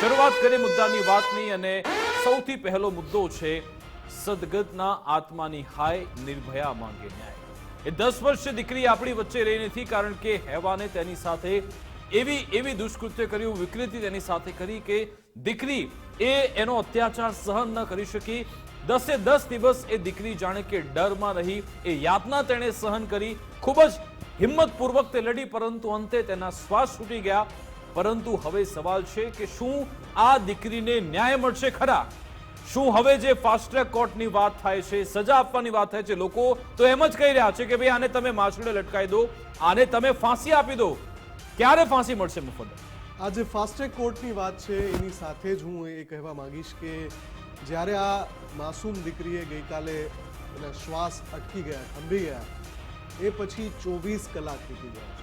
શરૂઆત કરીએ મુદ્દાની વાતની અને સૌથી પહેલો મુદ્દો છે, સદગતના આત્માની હાય નિર્ભયા માંગે ન્યાય. એ દસ વર્ષે દીકરી આપણી વચ્ચે રહી નથી કારણ કે હેવાને તેની સાથે એવી એવી દુષ્કૃત્ય કર્યું, વિકૃતિ તેની સાથે કરી કે દીકરી એ એનો અત્યાચાર સહન ન કરી શકી. દસે દસ દિવસ એ દીકરી જાણે કે ડરમાં રહી, એ યાતના તેણે સહન કરી. ખૂબ જ હિંમતપૂર્વક તે લડી, પરંતુ અંતે તેના શ્વાસ છૂટી ગયા. પરંતુ હવે સવાલ છે કે શું આ દીકરીને ન્યાય મળશે ખરા? શું હવે જે ફાસ્ટ ટ્રેક કોર્ટની વાત થાય છે, સજા આપવાની વાત થાય છે, લોકો તો એમ જ કહી રહ્યા છે કે ભાઈ આને તમે માછડે લટકાવી દો, આને તમે ફાંસી આપી દો. ક્યારે ફાંસી મળશે, મફત? આ જે ફાસ્ટ ટ્રેક કોર્ટની વાત છે, એની સાથે જ હું એ કહેવા માંગીશ કે જ્યારે આ માસૂમ દીકરીએ ગઈકાલે એના શ્વાસ અટકી ગયા થંભી ગયા, એ પછી ચોવીસ કલાક વીતી ગયા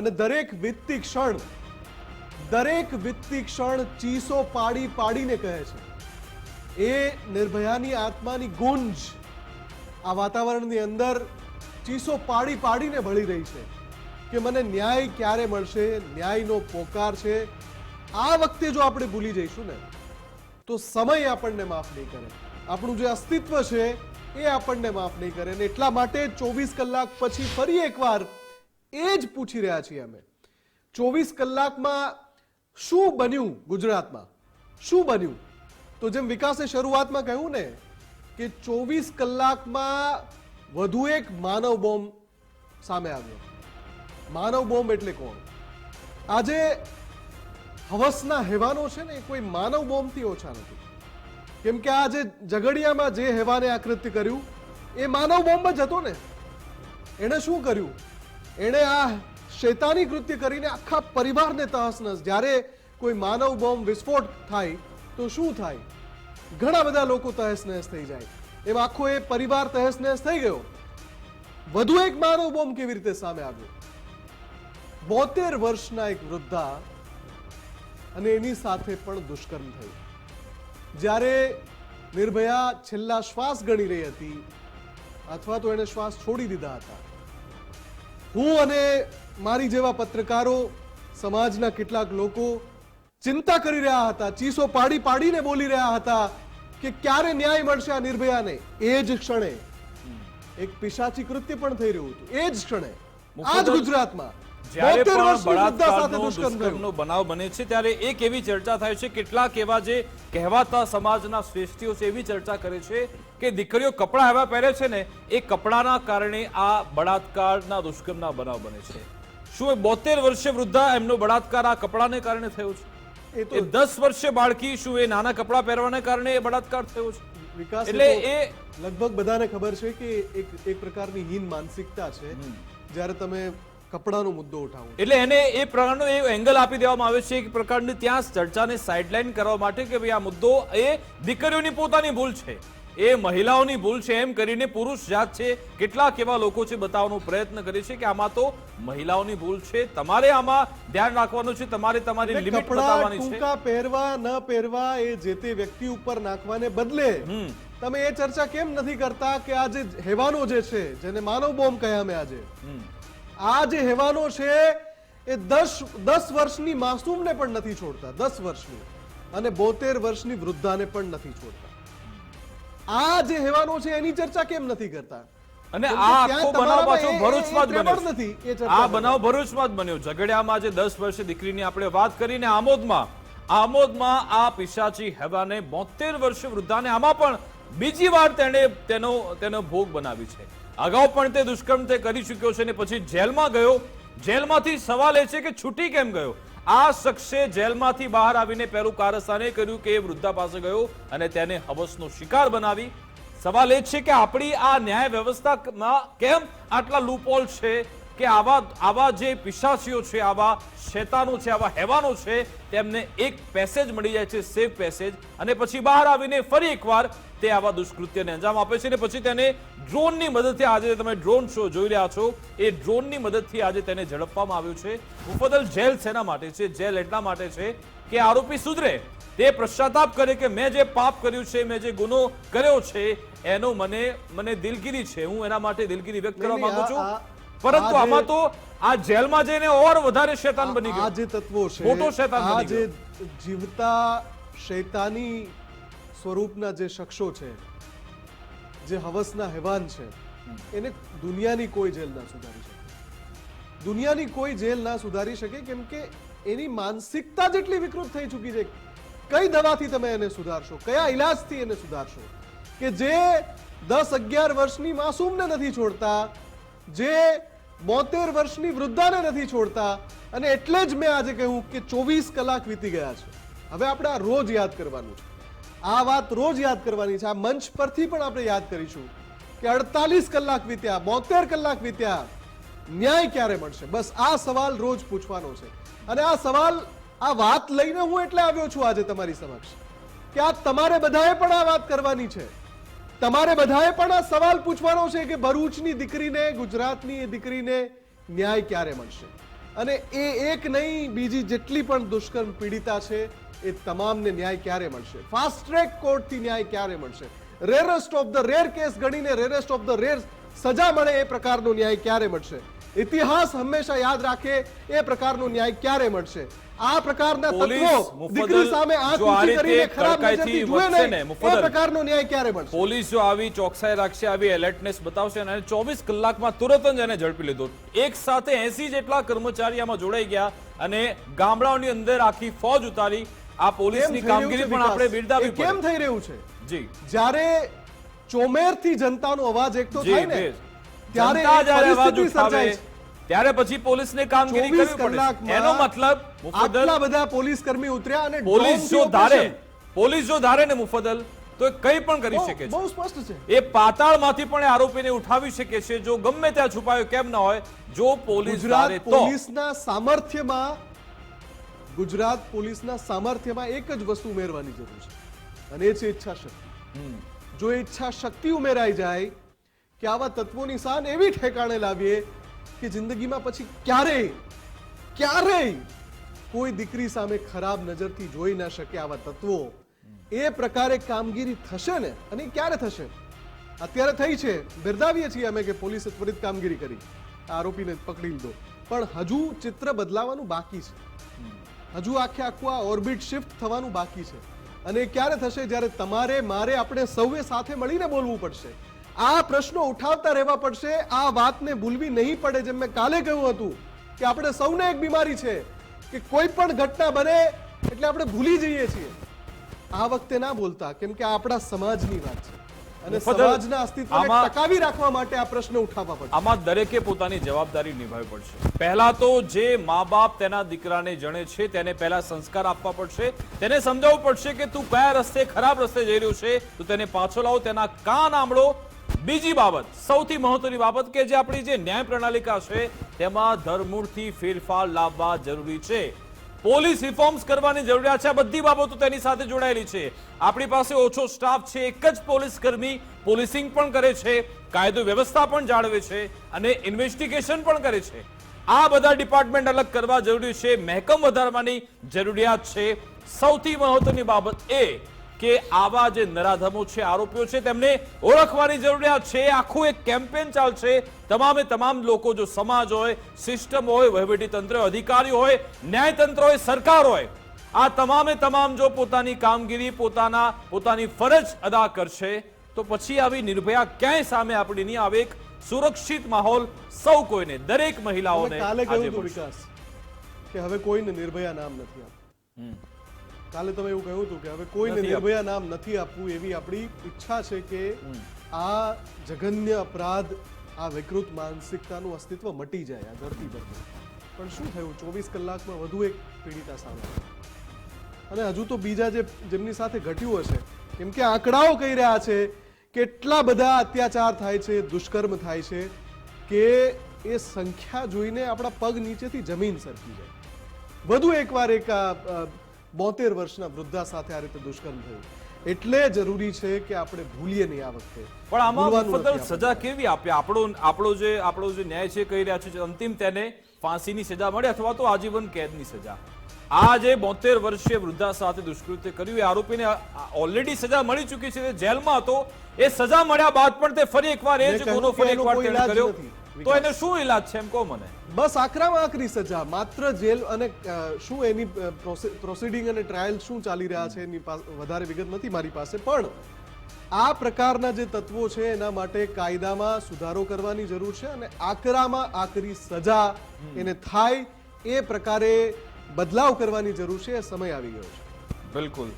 અને દરેક વીતતી ક્ષણ દરેક વીતતી ક્ષણ ચીસો પાડી પાડીને કહે છે. એ નિર્ભયાની આત્માની ગુંજ આ વાતાવરણની અંદર ચીસો પાડી પાડીને ભળી રહી છે કે મને ન્યાય ક્યારે મળશે, ન્યાયનો પોકાર છે. આ વખતે જો આપણે ભૂલી જઈશું ને, તો સમય આપણને માફ નહીં કરે. આપણું જે અસ્તિત્વ છે એ આપણને માફ નહીં કરે ને એટલા માટે ચોવીસ કલાક પછી ફરી એકવાર એ જ પૂછી રહ્યા છીએ અમે. ચોવીસ કલાકમાં શું બન્યું ગુજરાતમાં? શું બન્યું? તો જેમ વિકાસે શરૂઆતમાં કહ્યું ને કે ચોવીસ કલાકમાં વધુ એક માનવ બોમ્બ સામે આવ્યો. માનવ બોમ્બ એટલે કોણ? આજે હવસના હેવાનો છે ને એ કોઈ માનવ બોમ્બથી ઓછા નથી. કેમ કે આ જે ઝઘડિયામાં જે હેવાને આ કર્યું, એ માનવ બોમ્બ જ હતો ને. એણે શું કર્યું? એણે આ શૈતાની કૃત્ય કરીને આખા પરિવારને તહસનસ જ્યારે કોઈ માનવ બોમ્બ વિસ્ફોટ થાય, તો શું થાય? ઘણા બધા લોકો તહેસનહેસ થઈ જાય. એમ આખો એ પરિવાર તહેસનહેસ થઈ ગયો. વધુ એક માનવ બોમ્બ કેવી રીતે સામે આવ્યો? બોતેર વર્ષના એક વૃદ્ધા અને એની સાથે પણ દુષ્કર્મ થયું. જ્યારે નિર્ભયા છેલ્લા શ્વાસ ગણી રહી હતી, અથવા તો એણે શ્વાસ છોડી દીધા હતા. હું અને મારી જેવા પત્રકારો સમાજના કેટલાક લોકો ચિંતા કરી રહ્યા હતા ચીસો પાડી પાડીને બોલી રહ્યા હતા કે ક્યારે ન્યાય મળશે આ નિર્ભયાને? એ જ ક્ષણે. એક પિશાચી કૃત્ય પણ થઈ રહ્યું હતું. એ જ ક્ષણે. આ જ ગુજરાતમાં જ્યારે પણ વર્ષની વૃદ્ધા સાથે બળાત્કારનો દુષ્કર્મનો બનાવ બને છે ત્યારે એક એવી ચર્ચા થાય છે કેટલાક એવા જે કહેવાતા સમાજના શ્રેષ્ઠીઓ છે એવી ચર્ચા કરે છે કે દીકરીઓ કપડાં એવા પહેરે છે ને એ કપડાના કારણે આ બળાત્કારના દુષ્કર્મના બનાવ બને છે. શું એ બોતેર વર્ષે વૃદ્ધા? એમનો બળાત્કાર આ કપડાને કારણે થયો છે. એ તો દસ વર્ષે બાળકી શું એ નાના કપડાં પહેરવાને કારણે એ બળાત્કાર થયો છે? વિકાસ એટલે એટલે એ- લગભગ બધાને ખબર છે કે એક એક પ્રકારની હીન માનસિકતા છે જ્યારે તમે કપડાનો મુદ્દો ઉઠાવો એટલે એને એ પ્રકારનો એ એંગલ આપી દેવામાં આવે છે એક પ્રકારની ત્યાં ચર્ચાને સાઇડલાઇન કરવા માટે કે ભાઈ આ મુદ્દો એ દીકરીઓની પોતાની ભૂલ છે. એ મહિલાઓની ભૂલ છે એમ કરીને પુરુષ જાત છે કેટલાક એવા લોકો છે બતાવવાનો પ્રયત્ન કરે છે કે આમાં તો મહિલાઓની ભૂલ છે. તમારે આમાં ધ્યાન રાખવાનું છે તમારે તમારી લિમિટ બતાવવાની છે. પહેરવા ન પહેરવા એ જે તે વ્યક્તિ ઉપર નાખવાને બદલે. તમે એ ચર્ચા કેમ નથી કરતા કે આ જે હેવાનો જે છે જેને માનવ બોમ્બ કહ્યા અમે આજે? આ જે હેવાનો છે એ દસ દસ વર્ષની માસૂમને પણ નથી છોડતા દસ વર્ષની. અને બોતેર વર્ષની વૃદ્ધાને પણ નથી છોડતા. આ જે હેવાનો છે એની ચર્ચા કેમ નથી કરતા? અને આ આખો બનાવ પાછો ભરૂચમાં જ બન્યો નથી આ બનાવ ભરૂચમાં જ બન્યો. ઝઘડિયામાં જે દસ વર્ષે દીકરીની આપણે વાત કરીને આમોદમાં આમોદમાં આ પિશાચી હેવાને બોતેર વર્ષ વૃદ્ધાને આમાં પણ બીજી વાર તેણે તેનો તેનો ભોગ બનાવી છે. અગાઉ પણ તે દુષ્કર્મ તે કરી ચૂક્યો છે ને પછી જેલમાં ગયો. જેલમાંથી સવાલ એ છે કે છૂટી કેમ ગયો? આ શખ્સે જેલમાંથી બહાર આવીને પહેલું કારસ્તાને કર્યું કે એ વૃદ્ધા પાસે ગયો અને તેને હવસનો શિકાર બનાવી. સવાલ એ છે કે આપણી આ ન્યાય વ્યવસ્થામાં કેમ આટલા લૂપોલ છે? કે આવા આવા જે પિશાચીઓ છે આવા શેતાનો છે આવા હેવાનો છે તેમને એક પેસેજ મળી જાય છે સેફ પેસેજ અને પછી બહાર આવીને ફરી એકવાર તે આવા દુષ્કૃત્યને અંજામ આપે છે અને પછી તેને ડ્રોનની મદદથી આજે તમે ડ્રોન શો જોઈ રહ્યા છો. એ ડ્રોનની મદદથી આજે તેને ઝડપવામાં આવ્યું છે. મુફદલ જેલ શેના માટે છે જેલ એટલા માટે છે કે આરોપી સુધરે તે પશ્ચાતાપ કરે કે મેં જે પાપ કર્યું છે મેં જે ગુનો કર્યો છે એનો મને મને દિલગીરી છે. હું એના માટે દિલગીરી વ્યક્ત કરવા માંગુ છું. પરંતુ આમાં તો આ જેલમાં જઈને ઓર વધારે શેતાન બની આ જે તત્વો છે મોટો શેતાન આ બની જે જીવતા શેતાની સ્વરૂપના જે શખ્સો છે જે હવસના હેવાન છે એને દુનિયાની કોઈ જેલ ના સુધારી શકે. દુનિયાની કોઈ જેલ ના સુધારી શકે કેમ કે એની માનસિકતા જેટલી વિકૃત થઈ ચૂકી છે કઈ દવાથી તમે એને સુધારશો કયા ઈલાજથી એને સુધારશો કે જે દસ અગિયાર વર્ષની માસૂમને નથી છોડતા જે બોતેર વર્ષની વૃદ્ધાને નથી છોડતા અને એટલે જ મેં આજે કહ્યું કે ચોવીસ કલાક વીતી ગયા છે. હવે આપણે આ રોજ યાદ કરવાનું છે. આ વાત રોજ યાદ કરવાની છે. આ મંચ પરથી પણ આપણે યાદ કરીશું કે અડતાલીસ કલાક વીત્યા, બોતેર કલાક વીત્યા, ન્યાય ક્યારે મળશે? બસ આ સવાલ રોજ પૂછવાનો છે. અને આ સવાલ, આ વાત લઈને હું એટલે આવ્યો છું આજે તમારી સમક્ષ કે આ તમારે બધાએ પણ આ વાત કરવાની છે. તમારે બધાએ પણ આ સવાલ પૂછવાનો છે કે ભરૂચની દીકરીને, ગુજરાતની દીકરીને ન્યાય ક્યારે મળશે? અને એ એક નહીં, બીજી જેટલી પણ દુષ્કર્મ પીડિતા છે, એ તમામને ન્યાય ક્યારે મળશે? ફાસ્ટ ટ્રેક કોર્ટથી ન્યાય ક્યારે મળશે? Rarest of the rare case ગણીને રેરેસ્ટ ઓફ ધ રેર સજા મળે એ પ્રકારનો ન્યાય ક્યારે મળશે? ઇતિહાસ હંમેશા યાદ રાખે એ પ્રકારનો ન્યાય ક્યારે મળશે? આ પ્રકારના તત્વો દીકરી સામે આંખ ઊંચી કરીને ખરાબ નજરથી જુએ નહીં એ પ્રકારનો ન્યાય ક્યારે મળશે? પોલીસ જો આવી ચોકસાઈ રાખશે આવી એલર્ટનેસ બતાવશે અને ચોવીસ કલાકમાં તુરંત જ એને ઝડપી લીધો. એક સાથે એસી જેટલા કર્મચારી આમાં જોડાઈ ગયા અને ગામડાઓની અંદર આખી ફોજ ઉતારી. આ પોલીસની કામગીરી પણ આપણે બિરદાવી કેમ થઈ રહ્યું છે? જી. જ્યારે ચોમેરથી જનતાનો અવાજ એકઠો થાય ને ત્યારે પરિસ્થિતિ સર્જાય. ત્યારે પછી પોલીસને કામગીરી કરવી પડે. એનો મતલબ આટલા બધા પોલીસ કર્મી ઉતર્યા અને પોલીસ જો ધારે પોલીસ જો ધારે ને મુફદલ તો એ કંઈ પણ કરી શકે છે. બહુ સ્પષ્ટ છે. એ પાતાળમાંથી પણ આરોપીને ઉઠાવી શકે છે. જો ગમે ત્યાં છુપાયો કેમ ન હોય જો પોલીસ ધારે ગુજરાત તો. પોલીસના સામર્થ્યમાં ગુજરાત પોલીસના સામર્થ્યમાં એક જ વસ્તુ ઉમેરવાની જરૂર છે. અને એ છે ઈચ્છા શક્તિ જો ઈચ્છા શક્તિ ઉમેરાઈ જાય કે આવા તત્વોની સાન એવી ઠેકાણે લાવીએ કે જિંદગીમાં પછી ક્યારેય ક્યારેય કોઈ દીકરી સામે ખરાબ નજરથી જોઈ ના શકે આવા તત્વો. એ પ્રકારે કામગીરી થશે ને? અને ક્યારે થશે? અત્યારે થઈ છે. બિરદાવીએ છીએ અમે કે પોલીસે ત્વરિત કામગીરી કરી. આરોપીને પકડી લીધો પણ હજુ ચિત્ર બદલાવાનું બાકી છે. હજુ આખે આખું આ ઓર્બિટ શિફ્ટ થવાનું બાકી છે. અને ક્યારે થશે? જ્યારે તમારે, મારે આપણે સૌએ સાથે મળીને બોલવું પડશે. આ પ્રશ્નો ઉઠાવતા રહેવા પડશે. આ વાતને ભૂલવી નહીં પડે જેમ મેં કાલે કહ્યું હતું કે આપણે સૌને એક બીમારી છે કે કોઈ પણ ઘટના બને એટલે આપણે ભૂલી જઈએ છીએ. આ વખતે ના બોલતા, કેમ કે આ આપણા સમાજની વાત છે. અને સમાજના અસ્તિત્વને ટકાવી રાખવા માટે આ પ્રશ્ન ઉઠાવવા પડશે. આમાં દરેકે પોતાની જવાબદારી નિભાવવી પડશે. પહેલા તો જે મા બાપ તેના દીકરાને જણે છે તેને પહેલા સંસ્કાર આપવા પડશે. તેને સમજાવવું પડશે કે તું કયા રસ્તે ખરાબ રસ્તે જઈ રહ્યો છે. તો તેને પાછો લાવો તેના કાન આંબળો. બીજી બાબત સૌથી મહત્વની બાબત કે જે આપણી જે ન્યાય પ્રણાલિકા છે તેમાં ધરમૂળથી ફેરફાર લાવવા જરૂરી છે. પોલીસ રિફોર્મ્સ કરવાની જરૂરિયાત છે. આ બધી બાબતો તેની સાથે જોડાયેલી છે. આપણી પાસે ઓછો સ્ટાફ છે. એક જ પોલીસ કર્મી પોલીસિંગ પણ કરે છે. કાયદો વ્યવસ્થા પણ જાળવે છે અને ઇન્વેસ્ટિગેશન પણ કરે છે. આ બધા ડિપાર્ટમેન્ટ અલગ કરવા જરૂરી છે. મહેકમ વધારવાની જરૂરિયાત છે. સૌથી મહત્વની બાબત એ કે આવા જે નરાધમો છે આરોપીઓ છે તેમને ઓળખવાની જરૂરિયાત છે. આખું એક કેમ્પેન ચાલશે. તમામે તમામ લોકો જો સમાજ હોય સિસ્ટમ હોય વહીવટી તંત્ર અધિકારી હોય ન્યાયતંત્ર હોય સરકાર હોય આ તમામે તમામ જો પોતાની કામગીરી પોતાના પોતાની ફરજ અદા કરશે તો પછી આવી નિર્ભયા ક્યાંય સામે આપણી નહીં આવે એક સુરક્ષિત માહોલ સૌ કોઈને દરેક મહિલાઓને કાલે કહ્યું વિકાસ કે હવે કોઈને નિર્ભયા નામ નથી આપવું કાલે તમે એવું કહ્યું હતું કે હવે કોઈને. નિર્ભયા નામ નથી આપવું એવી આપણી ઈચ્છા છે કે આ જઘન્ય અપરાધ આ વિકૃત માનસિકતાનું અસ્તિત્વ મટી જાય આ ધરતી પરથી પણ શું થયું? ચોવીસ કલાકમાં વધુ એક પીડિતા સામે અને હજુ તો બીજા જે જેમની સાથે ઘટ્યું હશે કેમ કે આંકડાઓ કહી રહ્યા છે કેટલા બધા અત્યાચાર થાય છે દુષ્કર્મ થાય છે કે એ સંખ્યા જોઈને આપણા પગ નીચેથી જમીન સરકી જાય. વધુ એકવાર એક બોતેર વર્ષના વૃદ્ધા સાથે આ રીતે દુષ્કર્મ થયું. એટલે જરૂરી છે કે આપણે ભૂલીએ નહીં આ વખતે. પણ આમાં મુફદ્દલ સજા કેવી આપે? આપણો આપણો જે આપણો જે ન્યાય છે કહી રહ્યા છે અંતિમ તેને ફાંસીની સજા મળે અથવા તો આજીવન કેદની સજા. આ જે બોતેર વર્ષીય વૃદ્ધા સાથે દુષ્કૃત્ય કર્યું એ આરોપીને ઓલરેડી સજા મળી ચૂકી છે. જેલમાં હતો એ સજા મળ્યા બાદ પણ તે ફરી એકવાર એ જ ગુનો ફરી એકવાર કર્યો. તો એને શું ઈલાજ છે એમ કહો મને? બસ આકરામાં આકરી સજા. માત્ર જેલ અને શું એની પ્રોસિડિંગ અને ટ્રાયલ શું ચાલી રહ્યા છે એની વધારે વિગત નથી મારી પાસે. પણ આ પ્રકારના જે તત્વો છે એના માટે કાયદામાં સુધારો કરવાની જરૂર છે અને આકરામાં આકરી સજા એને થાય એ પ્રકારે બદલાવ કરવાની જરૂર છે. એ સમય આવી ગયો છે. બિલકુલ.